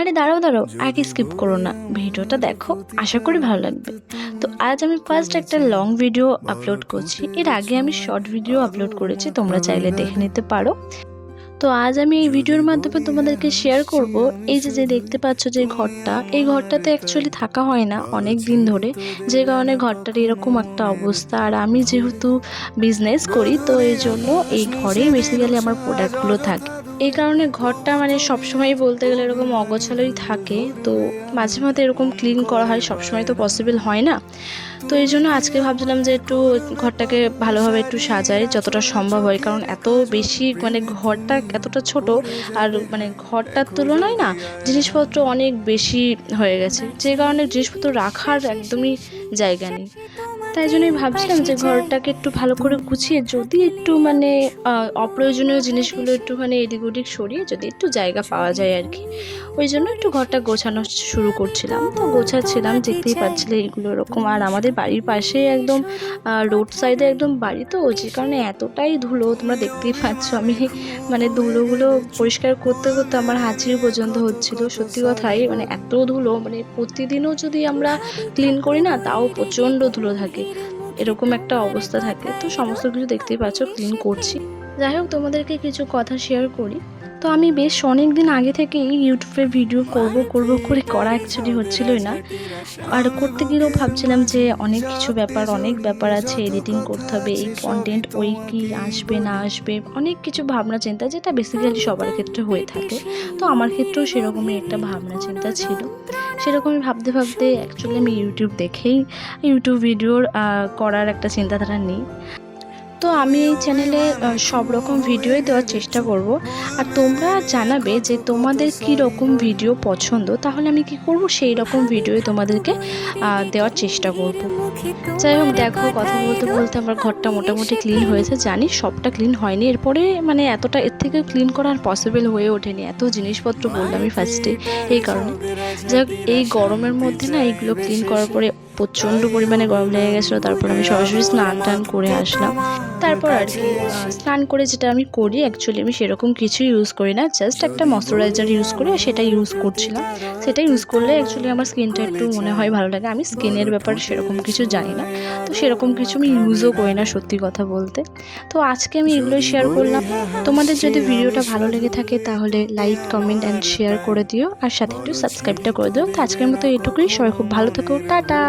আরে দাঁড়াও দাঁড়াও আগে স্কিপ করো না। ভিডিওটা দেখো আশা করি ভালো লাগবে। তো আজ আমি ফার্স্ট একটা লং ভিডিও আপলোড করছি। এর আগে আমি শর্ট ভিডিও আপলোড করেছি তোমরা চাইলে দেখে নিতে পারো। তো আজ আমি এই ভিডিওর মাধ্যমে তোমাদেরকে শেয়ার করব। এই যে যে দেখতে পাচ্ছ যে ঘরটা, এই ঘরটাতে অ্যাকচুয়ালি থাকা হয় না অনেক দিন ধরে। যে কারণে ঘরটার এরকম একটা অবস্থা। আর আমি যেহেতু বিজনেস করি, তো এই জন্য এই ঘরেই বেসিক্যালি আমার প্রোডাক্টগুলো থাকে। এই কারণে ঘরটা মানে সবসময় বলতে গেলে এরকম অগোছালোই থাকে। তো মাঝে মাঝে এরকম ক্লিন করা হয়, সবসময় তো পসিবল হয় না। তো এই জন্য আজকে ভাবছিলাম যে একটু ঘরটাকে ভালোভাবে একটু সাজাই, যতটা সম্ভব হয়। কারণ এত বেশি মানে ঘরটা এতটা ছোট আর মানে ঘরটার তুলনায় না জিনিসপত্র অনেক বেশি হয়ে গেছে। যে কারণে জিনিসপত্র রাখার একদমই জায়গা নেই। তাই জন্যই ভাবছিলাম যে ঘরটাকে একটু ভালো করে গুছিয়ে যদি একটু মানে অপ্রয়োজনীয় জিনিসগুলো একটুখানি এদিক ওদিক সরিয়ে যদি একটু জায়গা পাওয়া যায় আর কি। ওই জন্য একটু ঘরটা গোছানো শুরু করছিলাম। তো গোছাচ্ছিলাম, দেখতেই পাচ্ছিলে এইগুলো এরকম। আর আমাদের বাড়ির পাশে একদম রোড সাইডে একদম বাড়ি তো, যে কারণে এতটাই ধুলো তোমরা দেখতেই পাচ্ছ। আমি মানে ধুলোগুলো পরিষ্কার করতে করতে আমার হাঁচির পর্যন্ত হচ্ছিল। সত্যি কথাই মানে এত ধুলো মানে প্রতিদিনও যদি আমরা ক্লিন করি না, তাও প্রচণ্ড ধুলো থাকে। এরকম একটা অবস্থা থাকে। তো সমস্ত কিছু দেখতেই পাচ্ছ ক্লিন করছি। যাই হোক, তোমাদেরকে কিছু কথা শেয়ার করি। তো আমি বেশ অনেক দিন আগে থেকেই ইউটিউবে ভিডিও করব করব করে করা অ্যাকচুয়ালি হচ্ছিলই না। আর করতে গিয়েও ভাবছিলাম যে অনেক কিছু ব্যাপার, অনেক ব্যাপার আছে এডিটিং করতে হবে, এই কন্টেন্ট ওই কি আসবে, না আসবে, অনেক কিছু ভাবনা চিন্তা যেটা বেসিক্যালি সবার ক্ষেত্রে হয়ে থাকে। তো আমার ক্ষেত্রেও সেরকমই একটা ভাবনা চিন্তা ছিল। সেরকমই ভাবতে ভাবতে অ্যাকচুয়ালি আমি ইউটিউব দেখেই ইউটিউব ভিডিওর করার একটা চিন্তাধারা নিই। তো আমি এই চ্যানেলে সব রকম ভিডিওই দেওয়ার চেষ্টা করব। আর তোমরা জানাবে যে তোমাদের কি রকম ভিডিও পছন্দ, তাহলে আমি কি করব? সেই রকম ভিডিওই তোমাদেরকে দেওয়ার চেষ্টা করব। যাই হোক, দেখো, কথা বলতে বলতে আমার ঘরটা মোটামুটি ক্লিন হয়েছে। জানি সবটা ক্লিন হয়নি। এরপরে মানে এতটা এর থেকে ক্লিন করা আর পসিবল হয়ে ওঠেনি। এত জিনিসপত্র বললামই ফার্স্টে এই কারণে। যাই এই গরমের মধ্যে না এইগুলো ক্লিন করার পরে প্রচণ্ড পরিমাণে গরম লেগে গেছিল। তারপর আমি সরাসরি স্নান টান করে আসলাম। তারপর আর কি স্নান করে যেটা আমি করি অ্যাকচুয়ালি আমি সেরকম কিছু ইউজ করি না জাস্ট একটা ময়শ্চারাইজার ইউজ করি আর সেটা ইউজ করছিলাম। সেটা ইউজ করলে অ্যাকচুয়ালি আমার স্কিনটা একটু মনে হয় ভালো লাগে। আমি স্কিনের ব্যাপারে সেরকম কিছু জানি না, তো সেরকম কিছু আমি ইউজও করি না সত্যি কথা বলতে। তো আজকে আমি এগুলোই শেয়ার করলাম। তোমাদের যদি ভিডিওটা ভালো লেগে থাকে তাহলে লাইক কমেন্ট অ্যান্ড শেয়ার করে দিও। আর সাথে একটু সাবস্ক্রাইবটা করে দিও। তো আজকের মতো এটুকুই সবাই খুব ভালো থেকো। টাটা!